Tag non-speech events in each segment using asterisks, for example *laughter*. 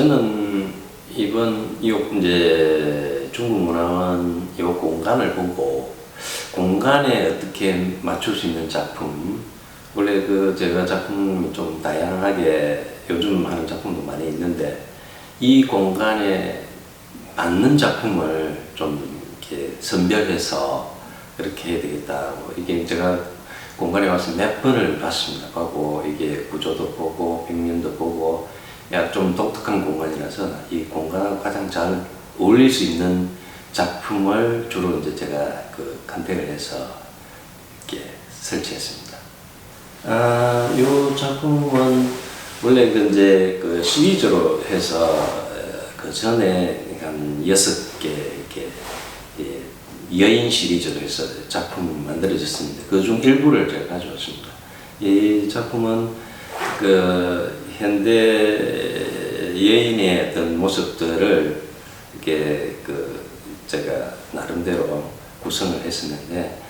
저는 이번 이 이제 중국문화원 이 공간을 보고 공간에 어떻게 맞출 수 있는 작품 원래 그 제가 작품이 좀 다양하게 요즘 하는 작품도 많이 있는데 이 공간에 맞는 작품을 좀 이렇게 선별해서 그렇게 해야 되겠다고 이게 제가 공간에 와서 몇 번을 봤습니다. 하고 이게 구조도 보고 벽면도 보고 야좀 독특한 공간이라서 이 공간하고 가장 잘 어울릴 수 있는 작품을 주로 이제 제가 그 컨택을 해서 이렇게 설치했습니다. 아, 이 작품은 원래 그 이제 그 시리즈로 해서 어, 그 전에 한 여섯 개 이렇게 예, 여인 시리즈로 해서 작품이 만들어졌습니다. 그 중 일부를 제가 가져왔습니다. 이 작품은 그 현대 여인의 어떤 모습들을 이렇게 그 제가 나름대로 구성을 했었는데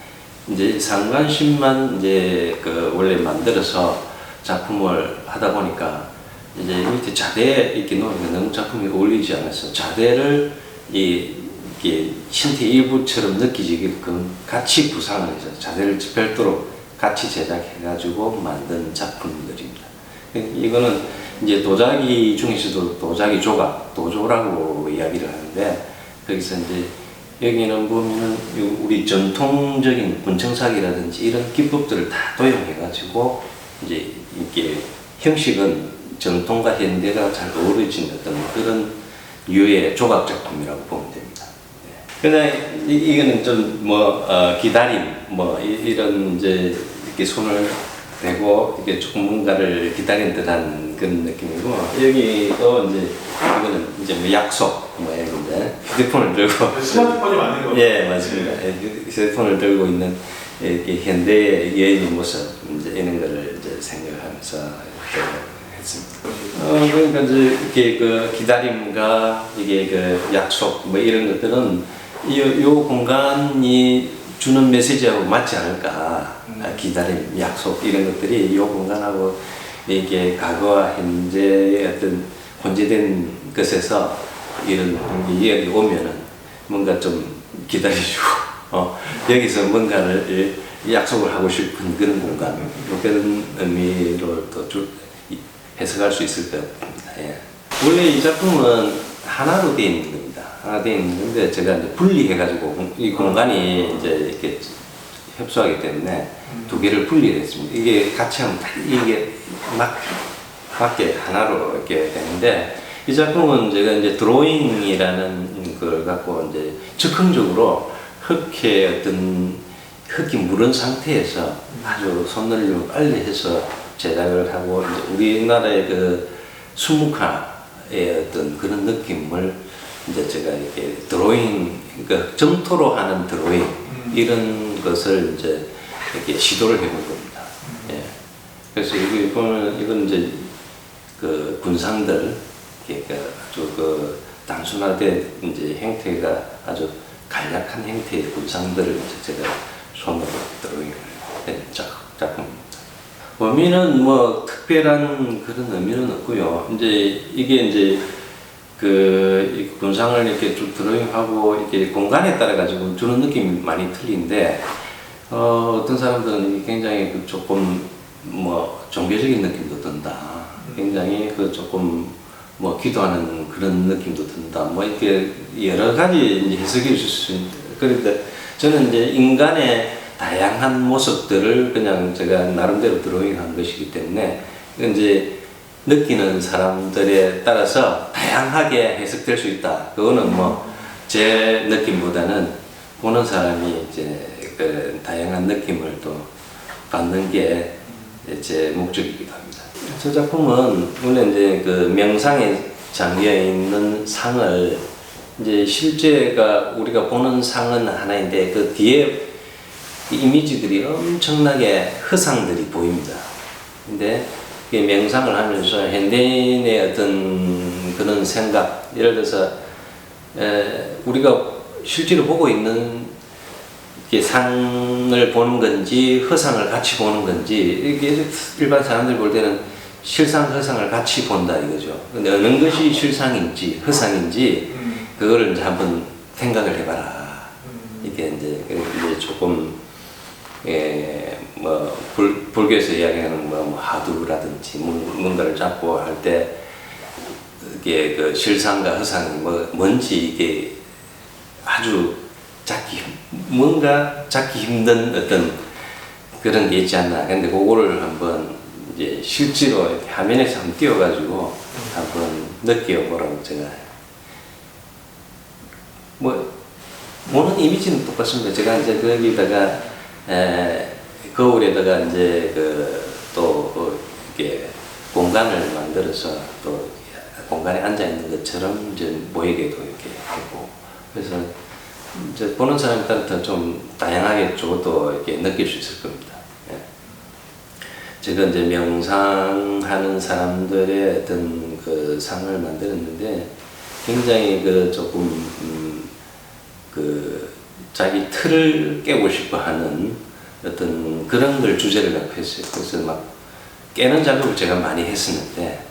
이제 상관심만 이제 그 원래 만들어서 작품을 하다 보니까 이제 밑에 자대 이렇게 놓으면 너무 작품이 어울리지 않아서 자대를 이 이게 신체 일부처럼 느끼지게끔 같이 구상을 해서 자대를 별도로 같이 제작해가지고 만든 작품들입니다. 이거는 이제 도자기 중에서도 도자기 조각, 도조라고 이야기를 하는데 거기서 이제 여기는 보면은 우리 전통적인 군청사기라든지 이런 기법들을 다 도용해가지고 이제 이게 형식은 전통과 현대가 잘 어우러진 어떤 그런 유의 조각 작품이라고 보면 됩니다. 그냥 이, 이거는 좀뭐 어, 기다림 뭐 이, 런 이제 이렇게 손을 대고 이게 조금 뭔가를 기다린 듯한 그런 느낌이고 여기도 이제 이거는 이제 뭐 약속 모양인데 휴대폰을 들고 스마트폰이 맞는 거죠? 예 맞습니다. 예, 휴대폰을 들고 있는 이렇게 현대의 여인의 모습 이제 이런 거를 이제 생각하면서 이렇게 했습니다. 어 그러니까 이제 이렇게 그 기다림과 이게 그 약속 뭐 이런 것들은 이, 요 공간이 주는 메시지하고 맞지 않을까 아, 기다림, 약속 이런 것들이 이 공간하고 이게 과거와 현재의 어떤 혼재된 것에서 이런 이야기 오면은 뭔가 좀 기다려주고 어, 여기서 뭔가를 약속을 하고 싶은 그런 공간 뭐 그런 의미로 또 주, 해석할 수 있을 것 같습니다. 예. 원래 이 작품은 하나로 되어 있는 겁니다. 하나 되어 있는 건데 제가 이제 분리해가지고 이 공간이 이제 이렇게 협소하기 때문에 두 개를 분리했습니다. 이게 같이 하면 이게 막 밖에 하나로 이렇게 되는데 이 작품은 제가 이제 드로잉이라는 걸 갖고 이제 즉흥적으로 흙에 어떤 흙이 무른 상태에서 아주 손놀림을 빨리 해서 제작을 하고 이제 우리나라의 그 수묵화의 어떤 그런 느낌을 이제 제가 이렇게 드로잉, 그러니까 점토로 하는 드로잉 이런 것을 이제 이렇게 시도를 해본 겁니다. 예. 그래서 여기 보면 이건 이제 그 군상들 이렇게 아주 그 단순화된 이제 형태가 아주 간략한 형태의 군상들을 이제 제가 손으로 드로잉을 한 작- 작품입니다. 의미는 뭐 특별한 그런 의미는 없고요. 이제 이게 이제 그이 군상을 이렇게 쭉 드로잉하고 이렇게 공간에 따라 가지고 주는 느낌이 많이 틀린데 어, 어떤 사람들은 굉장히 그 조금 뭐 종교적인 느낌도 든다. 굉장히 그 조금 뭐 기도하는 그런 느낌도 든다. 뭐 이렇게 여러 가지 해석이 있을 수 있는데 그런데 저는 이제 인간의 다양한 모습들을 그냥 제가 나름대로 드로잉한 것이기 때문에 이제 느끼는 사람들에 따라서 다양하게 해석될 수 있다. 그거는 뭐 제 느낌보다는 보는 사람이 이제 그 다양한 느낌을 또 받는 게 제 목적이기도 합니다. 저 작품은 원래 이제 그 명상에 잠겨 있는 상을 이제 실제가 우리가 보는 상은 하나인데 그 뒤에 이미지들이 엄청나게 허상들이 보입니다. 근데 이 명상을 하면서 현대인의 어떤 그런 생각, 예를 들어서 에, 우리가 실제로 보고 있는 상을 보는 건지 허상을 같이 보는 건지 이게 일반 사람들 볼 때는 실상 허상을 같이 본다 이거죠. 근데 어느 것이 실상인지 허상인지 음. 그거를 이제 한번 생각을 해봐라. 음. 이게 이제 조금 예, 뭐 불, 불교에서 이야기하는 뭐, 뭐 하두라든지 뭔- 뭔가를 잡고 할 때 이게 그 실상과 허상이 뭐 뭔지 이게 아주 잡기 힘- 뭔가 잡기 힘든 어떤 그런 게 있지 않나. 근데 그거를 한번 이제 실제로 화면에서 한번 띄워가지고 한번 느껴보라고 제가 뭐 보는 이미지는 똑같습니다. 제가 이제 거기다가 에, 거울에다가 이제 그또 그 이렇게 공간을 만들어서 또 공간에 앉아 있는 것처럼 이제 보이게도 이렇게 하고 그래서 이제 보는 사람에 따라 좀 다양하게 저것도 이렇게 느낄 수 있을 겁니다. 예. 제가 이제 명상하는 사람들의 어떤 그 상을 만들었는데 굉장히 그 조금 음, 그 자기 틀을 깨고 싶어 하는 어떤 그런 걸 주제를 갖고 했어요. 그래서 막 깨는 작업을 제가 많이 했었는데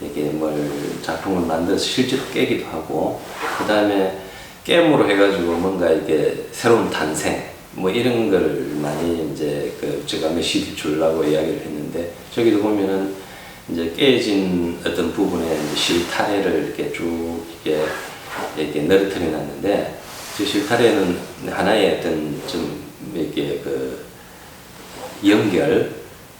이게 뭘 작품을 만들어서 실제로 깨기도 하고 그 다음에 게임으로 해가지고 뭔가 이게 새로운 탄생 뭐 이런 걸 많이 이제 그 제가 메시지 주려고 이야기를 했는데 저기도 보면은 이제 깨진 어떤 부분에 실타래를 이렇게 쭉 이렇게 이렇게 늘어뜨려 놨는데 저 실타래는 하나의 어떤 좀 이렇게 그 연결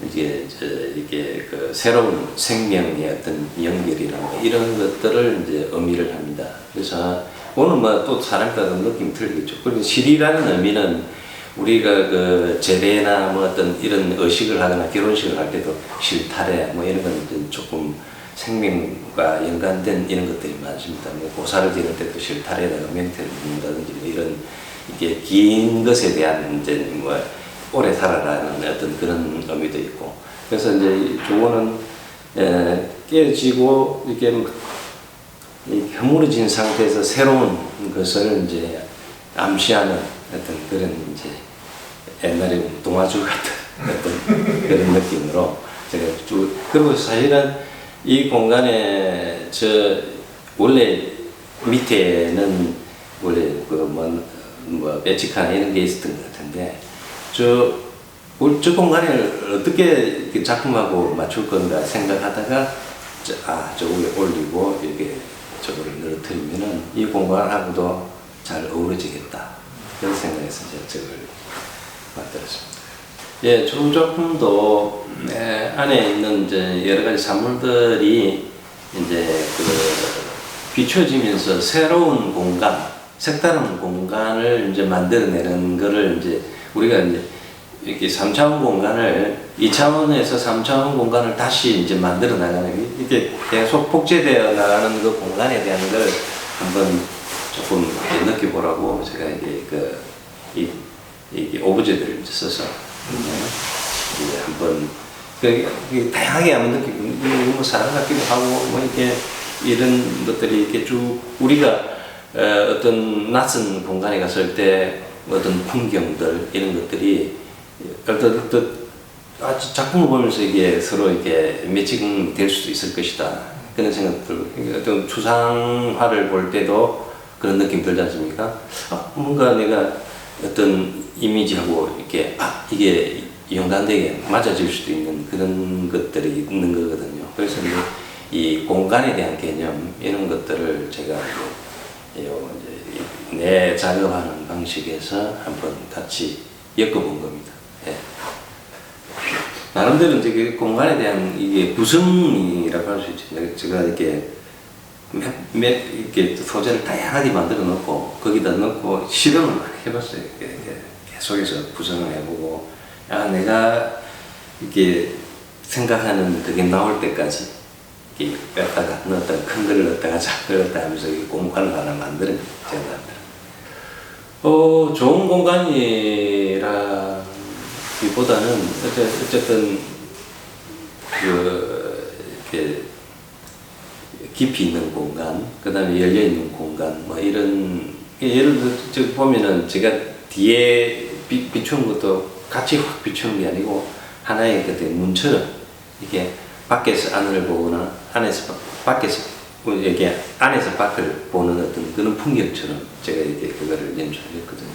이게 저 이게 그 새로운 생명의 어떤 연결이나 뭐 이런 것들을 이제 의미를 합니다. 그래서 오늘 뭐 또 사람 따라 느낌 틀리겠죠. 그리고 실이라는 의미는 우리가 그 제대나 뭐 어떤 이런 의식을 하거나 결혼식을 할 때도 실타래 뭐 이런 건 조금 생명과 연관된 이런 것들이 많습니다. 뭐 고사를 지낼 때도 실타래에다가 멘트를 묻는다든지 뭐 이런 이게 긴 것에 대한 이제 뭐 오래 살아라는 어떤 그런 의미도 있고. 그래서 이제 조언은 에, 깨지고 이게 이 허물어진 상태에서 새로운 것을 이제 암시하는 어떤 그런 이제 옛날에 동화주 같은 *laughs* 어떤 그런 느낌으로 제가 쭉 그리고 사실은 이 공간에 저 원래 밑에는 원래 그뭐 뭐 매직한 이런 게 있었던 것 같은데 저, 올- 저 공간을 어떻게 작품하고 맞출 건가 생각하다가 저, 아, 저 위에 올리고 이렇게 저거를 늘어뜨리면은 이 공간하고도 잘 어우러지겠다. 그런 생각해서 제가 저걸 만들었습니다. 예, 저 작품도 에, 안에 있는 이제 여러 가지 산물들이 이제 그 비춰지면서 새로운 공간, 색다른 공간을 이제 만들어내는 거를 이제 우리가 이제 이렇게 3차원 공간을 2차원에서 3차원 공간을 다시 이제 만들어 나가는 이게 계속 복제되어 나가는 그 공간에 대한 걸 한번 조금 느껴보라고 제가 이게 그 이, 이게 오브제들을 이제 써서 네, 이제 한번 그 이게 다양하게 한번 느끼고 뭐 사랑 같기도 하고 뭐 이렇게 이런 것들이 이렇게 쭉 우리가 어, 어떤 낯선 공간에 갔을 때 어떤 풍경들 이런 것들이 어떤 어떤 아, 작품을 보면서 이게 서로 이렇게 매칭 될 수도 있을 것이다 그런 생각 들고 그러니까 어떤 추상화를 볼 때도 그런 느낌 들지 않습니까? 아, 뭔가 내가 어떤 이미지하고 이렇게 아 이게 연관되게 맞아질 수도 있는 그런 것들이 있는 거거든요. 그래서 이제 이 공간에 대한 개념 이런 것들을 제가 이제 내 작업하는 방식에서 한번 같이 엮어본 겁니다. 예. 나름대로 이제 그 공간에 대한 이게 구성이라고 할 수 있죠. 제가 이렇게 몇, 몇 이렇게 소재를 다양하게 만들어 놓고 거기다 넣고 실험을 많이 해봤어요. 이렇게, 계속해서 구성을 해보고 아 내가 이렇게 생각하는 그게 나올 때까지 이렇게 뺐다가 넣었다가 큰 걸 넣었다가 작은 걸 넣었다 하면서 이 공간을 하나 만드는. 제가 만들어. 어 좋은 공간이라기보다는 어쨌든 그 이렇게 깊이 있는 공간, 그 다음에 열려 있는 공간, 뭐 이런 예를 들어 저 보면은 제가 뒤에 비, 비추는 것도 같이 확 비추는 게 아니고 하나의 그 문처럼 이게 밖에서 안을 보거나 안에서 밖- 밖에서 뭐 이렇게 안에서 밖을 보는 어떤 그런 풍경처럼 제가 이제 그거를 연출했거든요.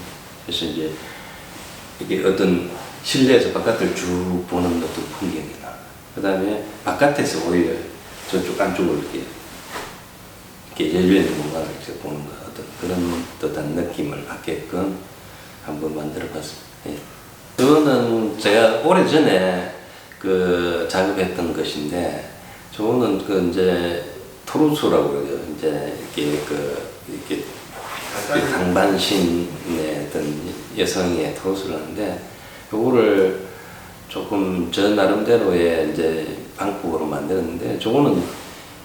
그래서 이제 이게 어떤 실내에서 바깥을 쭉 보는 어떤 풍경이나 그 다음에 바깥에서 오히려 저쪽 안쪽으로 이렇게 이렇게 열려 있는 공간을 이렇게 보는 것 어떤 그런 듯한 느낌을 받게끔 한번 만들어 봤습니다. 예. 저는 제가 오래 전에 그 작업했던 것인데 저는 그 이제 토루수라고 그러죠. 이제 이렇게 그 이렇게 그 당반신의 어떤 여성의 토루수를 하는데 요거를 조금 저 나름대로의 이제 방법으로 만들었는데 저거는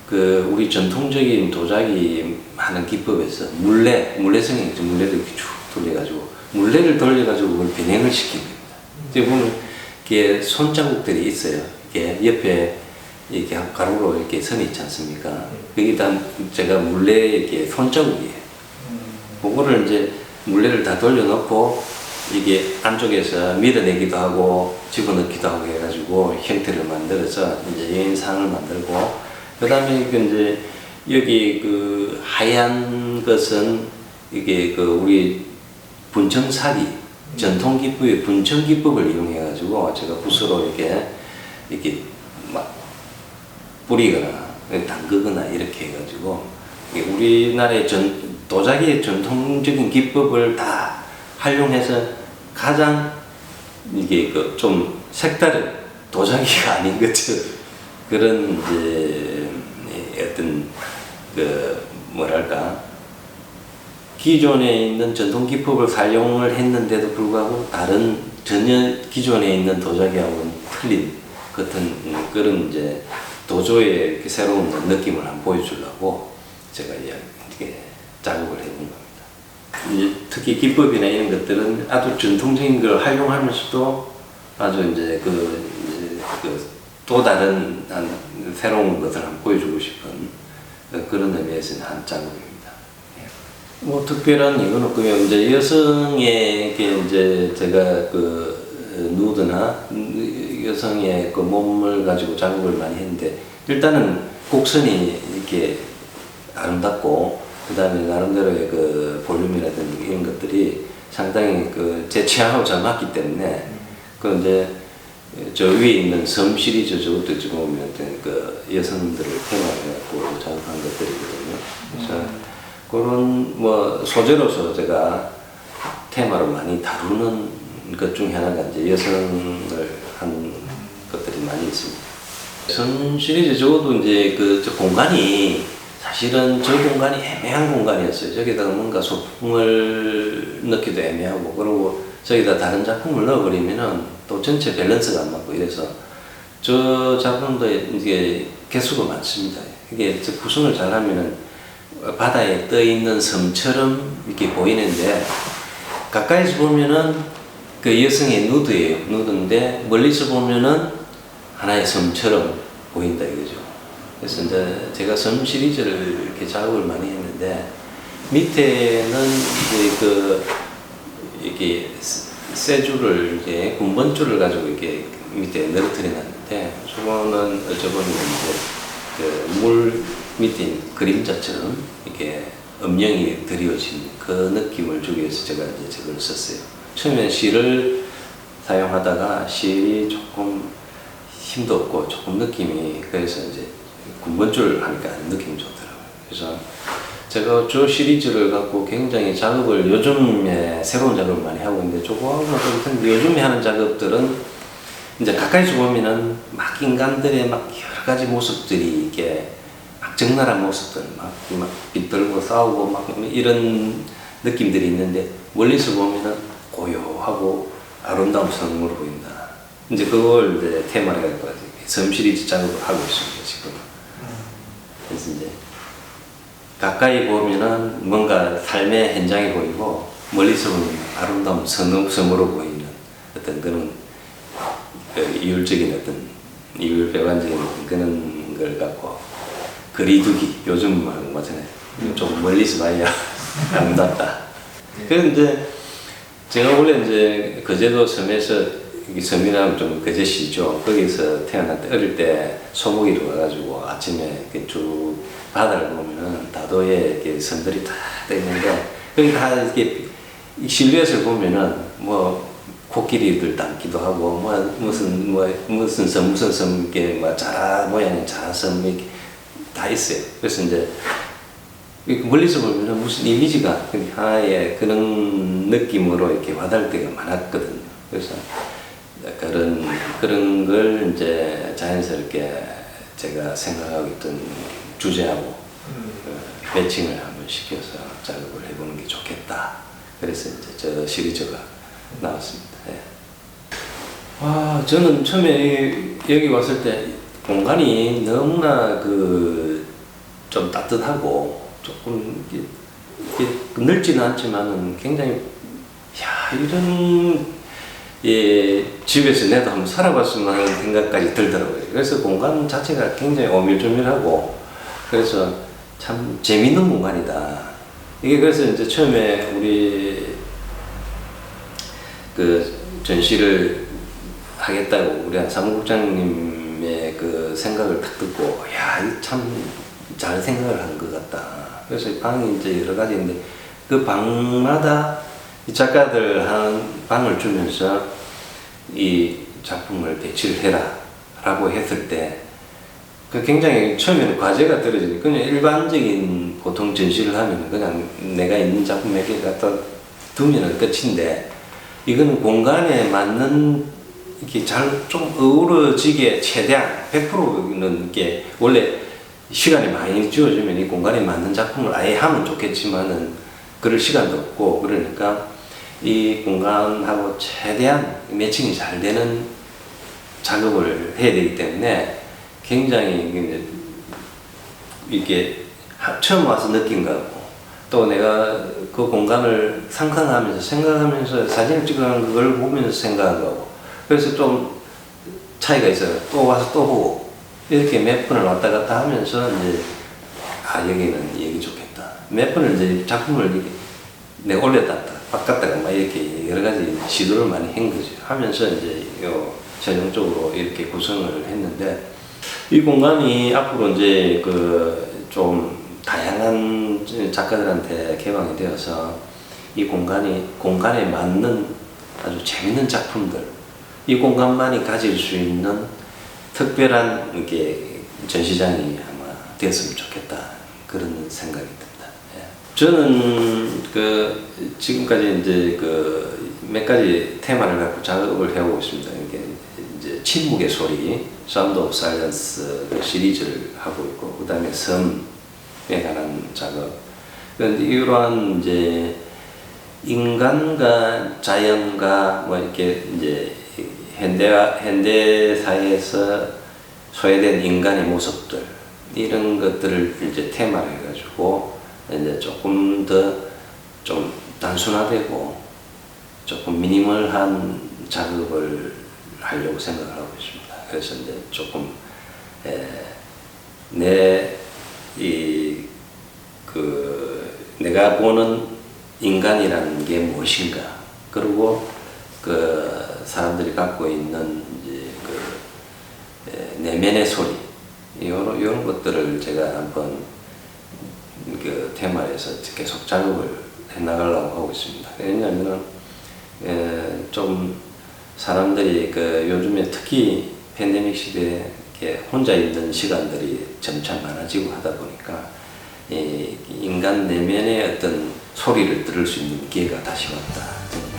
그 우리 전통적인 도자기 하는 기법에서 물레 물레성이 있죠. 물레를 이렇게 쭉 돌려가지고 물레를 돌려가지고 그걸 변형을 겁니다. 지금 보면 이게 손자국들이 있어요. 이게 옆에 이렇게 가로로 이렇게 선이 있지 않습니까? 여기 다 제가 물레 이렇게 손자국이에요. 그거를 이제 물레를 다 돌려놓고 이게 안쪽에서 밀어내기도 하고 집어넣기도 하고 해가지고 형태를 만들어서 이제 여인상을 만들고 그 다음에 이제 여기 그 하얀 것은 이게 그 우리 분청사기 전통 기법의 분청 기법을 이용해가지고 제가 붓으로 이렇게 이렇게 막 뿌리거나 담그거나 이렇게 해가지고 우리나라의 전 도자기의 전통적인 기법을 다 활용해서 가장 이게 그 좀 색다른 도자기가 *laughs* 아닌 것처럼 그런 이제 어떤 그 뭐랄까 기존에 있는 전통 기법을 사용을 했는데도 불구하고 다른 전혀 기존에 있는 도자기하고는 틀린 같은 그런 이제 도조의 그 새로운 느낌을 한번 보여주려고 제가 이렇게 작업을 해본 겁니다. 특히 기법이나 이런 것들은 아주 전통적인 걸 활용하면서도 아주 이제 그, 이제 그 또 다른 한 새로운 것을 한번 보여주고 싶은 그런 의미에서는 한 작업입니다. 뭐 특별한 이유는 없고요. 이제 여성에게 이제 제가 그 누드나 여성의 그 몸을 가지고 작업을 많이 했는데 일단은 곡선이 이렇게 아름답고 그 다음에 나름대로의 그 볼륨이라든지 이런 것들이 상당히 그 제 취향하고 잘 맞기 때문에 그 이제 저 위에 있는 섬 시리즈 저것도 지금 보면 그 여성들을 테마로 작업한 것들이거든요. 그래서 그런 뭐 소재로서 제가 테마로 많이 다루는 것 중에 하나가 이제 여성을 한 것들이 많이 있습니다. 선 시리즈 저것도 이제 그저 공간이 사실은 저 공간이 애매한 공간이었어요. 저기다가 뭔가 소품을 넣기도 애매하고 그리고 저기다 다른 작품을 넣어버리면은 또 전체 밸런스가 안 맞고 이래서 저 작품도 이게 개수가 많습니다. 이게 저 구성을 잘하면은 바다에 떠 있는 섬처럼 이렇게 보이는데 가까이서 보면은 그 여성의 누드예요. 누드인데 멀리서 보면은 하나의 섬처럼 보인다 이거죠. 그래서 이제 제가 섬 시리즈를 이렇게 작업을 많이 했는데 밑에는 이제 그 이렇게 쇠줄을 이제 군번줄을 가지고 이렇게 밑에 늘어뜨려 놨는데 저거는 저거는 이제 그 물 밑에 그림자처럼 이렇게 음영이 드리워진 그 느낌을 주기 위해서 제가 이제 저걸 썼어요. 처음에 실을 사용하다가 실이 조금 힘도 없고 조금 느낌이 그래서 이제 군번줄 하니까 느낌이 좋더라고요. 그래서 제가 저 시리즈를 갖고 굉장히 작업을 요즘에 새로운 작업을 많이 하고 있는데 저거하고 좀 요즘에 하는 작업들은 이제 가까이서 보면은 막 인간들의 막 여러 가지 모습들이 이게 막 적나라한 모습들 막, 막 빗들고 싸우고 막 이런 느낌들이 있는데 멀리서 보면은 고요하고 아름다운 성으로 보인다. 이제 그걸 이제 테마로 해가지고 섬 시리즈 작업을 하고 있습니다 지금. 그래서 이제 가까이 보면은 뭔가 삶의 현장이 보이고 멀리서 보면 아름다운 섬, 섬으로 보이는 어떤 그런 그 이율적인 어떤 이율 배반적인 그런 걸 갖고 거리두기 요즘 말하는 거잖아요. 좀 멀리서 봐야 *laughs* 아름답다. 그런데 제가 원래 이제 거제도 섬에서 여기 섬이라면 좀 거제시죠. 거기서 태어났 때 어릴 때 소목이로 와가지고 아침에 이렇게 쭉 바다를 보면은 다도에 이렇게 섬들이 다떠 있는데 거기 다 이렇게 이 실루엣을 보면은 뭐 코끼리들 담기도 하고 뭐 무슨 뭐 무슨 섬 무슨 섬 이렇게 뭐 자라 모양의 자라섬 이렇게 다 있어요. 그래서 이제 멀리서 보면 무슨 이미지가 하나의 그런 느낌으로 이렇게 와닿을 때가 많았거든요. 그래서 그런 그런 걸 이제 자연스럽게 제가 생각하고 있던 주제하고 어, 매칭을 한번 시켜서 작업을 해보는 게 좋겠다. 그래서 이제 저 시리즈가 나왔습니다. 예. 아, 저는 처음에 여기 왔을 때 공간이 너무나 그 좀 따뜻하고 조금 이렇게, 이렇게 넓지는 않지만은 굉장히 야 이런 예 집에서 내도 한번 살아봤으면 하는 생각까지 들더라고요. 그래서 공간 자체가 굉장히 오밀조밀하고 그래서 참 재밌는 공간이다. 이게 그래서 이제 처음에 우리 그 전시를 하겠다고 우리 사무국장님의 그 생각을 딱 듣고 야참 잘 생각을 한 것 같다. 그래서 이 방이 이제 여러 가지인데 그 방마다 이 작가들 한 방을 주면서 이 작품을 배치를 해라 라고 했을 때 그 굉장히 처음에는 과제가 떨어지니 그냥 일반적인 보통 전시를 하면 그냥 내가 있는 작품 몇 개 갖다 두면 끝인데 이거는 공간에 맞는 이렇게 잘 좀 어우러지게 최대한 100%는 이게 원래 시간이 많이 주어지면 이 공간에 맞는 작품을 아예 하면 좋겠지만은 그럴 시간도 없고 그러니까 이 공간하고 최대한 매칭이 잘 되는 작업을 해야 되기 때문에 굉장히 이게 처음 와서 느낀 거고 또 내가 그 공간을 상상하면서 생각하면서 사진을 찍어간 그걸 보면서 생각한 거고 그래서 좀 차이가 있어요. 또 와서 또 보고 이렇게 몇 번을 왔다 갔다 하면서 이제 아 여기는 여기 좋겠다. 몇 번을 이제 작품을 이렇게 내가 올렸다 바꿨다가 막 이렇게 여러 가지 시도를 많이 한 거죠. 하면서 이제 요 최종적으로 이렇게 구성을 했는데 이 공간이 앞으로 이제 그 좀 다양한 작가들한테 개방이 되어서 이 공간이 공간에 맞는 아주 재밌는 작품들 이 공간만이 가질 수 있는 특별한 이게 전시장이 아마 되었으면 좋겠다 그런 생각이. 저는 그 지금까지 이제 그 몇 가지 테마를 갖고 작업을 해오고 있습니다. 이게 이제 침묵의 소리, Sound of Silence 시리즈를 하고 있고 그다음에 섬에 관한 작업. 그런데 이러한 이제 인간과 자연과 뭐 이렇게 이제 현대화 현대 사회에서 소외된 인간의 모습들 이런 것들을 이제 테마로 해가지고 이제 조금 더 좀 단순화되고 조금 미니멀한 작업을 하려고 생각을 하고 있습니다. 그래서 이제 조금 내이 그 내가 보는 인간이라는 게 무엇인가 그리고 그 사람들이 갖고 있는 그 에, 내면의 소리 이런 것들을 제가 한번 그 테마에서 계속 작업을 해 나가려고 하고 있습니다. 왜냐하면은 에, 좀 사람들이 그 요즘에 특히 팬데믹 시대에 혼자 있는 시간들이 점차 많아지고 하다 보니까 이 인간 내면의 어떤 소리를 들을 수 있는 기회가 다시 왔다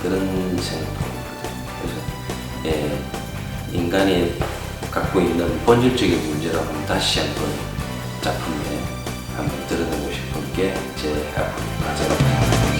그런 생각도. 그래서 예, 인간이 갖고 있는 본질적인 문제라고 다시 한번 작품에 한번 드러내고 싶은 게 제 앞으로 과제입니다.